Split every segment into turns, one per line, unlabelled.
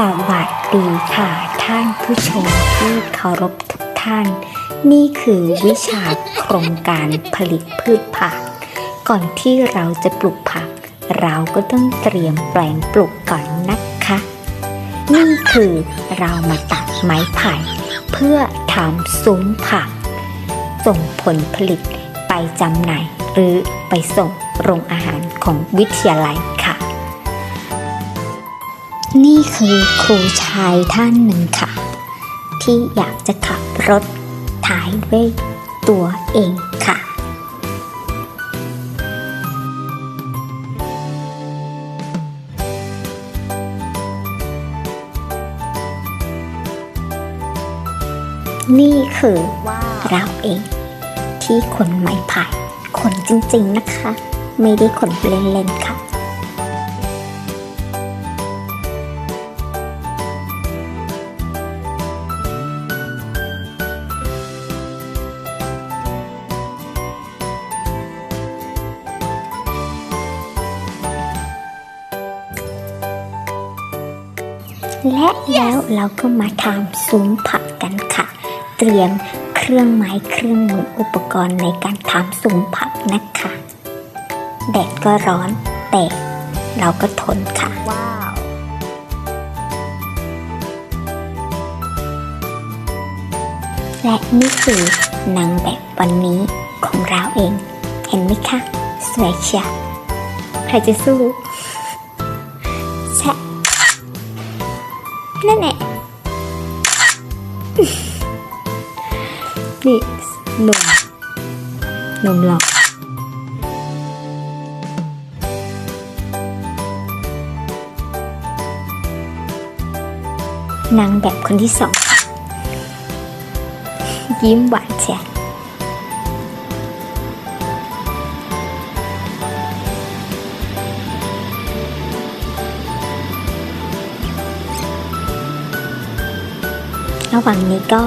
สวัสดีค่ะ ท่านผู้ชมที่เคารพทุกท่าน นี่คือวิชาโครงการผลิตพืชผัก ก่อนที่เราจะปลูกผัก เราก็ต้องเตรียมแปลงปลูกก่อนนะคะ นี่คือเรามาตัดไม้ไผ่ เพื่อทำซุ้มผัก ส่งผลผลิตไปจำหน่ายหรือไปส่งโรงอาหารของวิทยาลัยค่ะ นี่คือครูชายท่านหนึ่งค่ะ ที่อยากจะขับรถถ่ายด้วยตัวเองค่ะ นี่คือเราเอง ที่ขนไม้ไผ่ขนจริงๆนะคะ ไม่ได้ขนเล่นๆค่ะ และแล้วเราก็มาทำซุ้มผักกันค่ะ เตรียมเครื่องไม้เครื่องมืออุปกรณ์ในการทำซุ้มผักนะคะแดดก็ร้อนแต่เราก็ทนค่ะ
ว้าว
และนี่คือนางแบบวันนี้ของเราเอง เห็นไหมคะ สวยเชียวใครจะสู้แชะ นั่นแหละ นี่หนุ่มหนุ่มหลอกนางแบบคนที่สองยิ้มหวานแจ๊ ระหว่างนี้ก็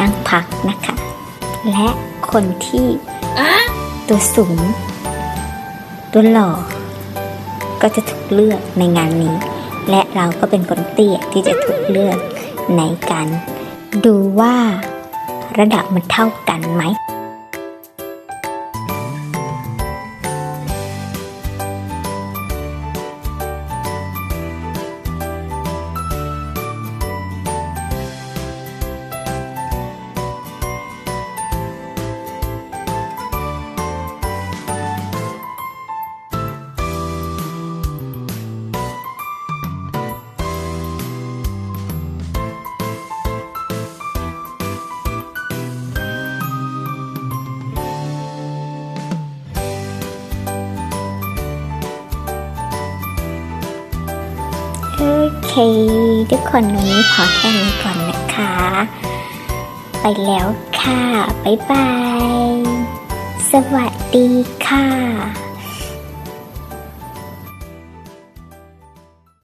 นั่งพักนะคะ และคนที่ตัวสูง ตัวหล่อ ก็จะถูกเลือกในงานนี้ และเราก็เป็นคนเตี้ยที่จะถูกเลือกในการดูว่าระดับมันเท่ากันไหม เค ทุกคนวันนี้ขอแค่นี้ก่อนนะคะ ไปแล้วค่ะ บ๊ายบาย สวัสดีค่ะ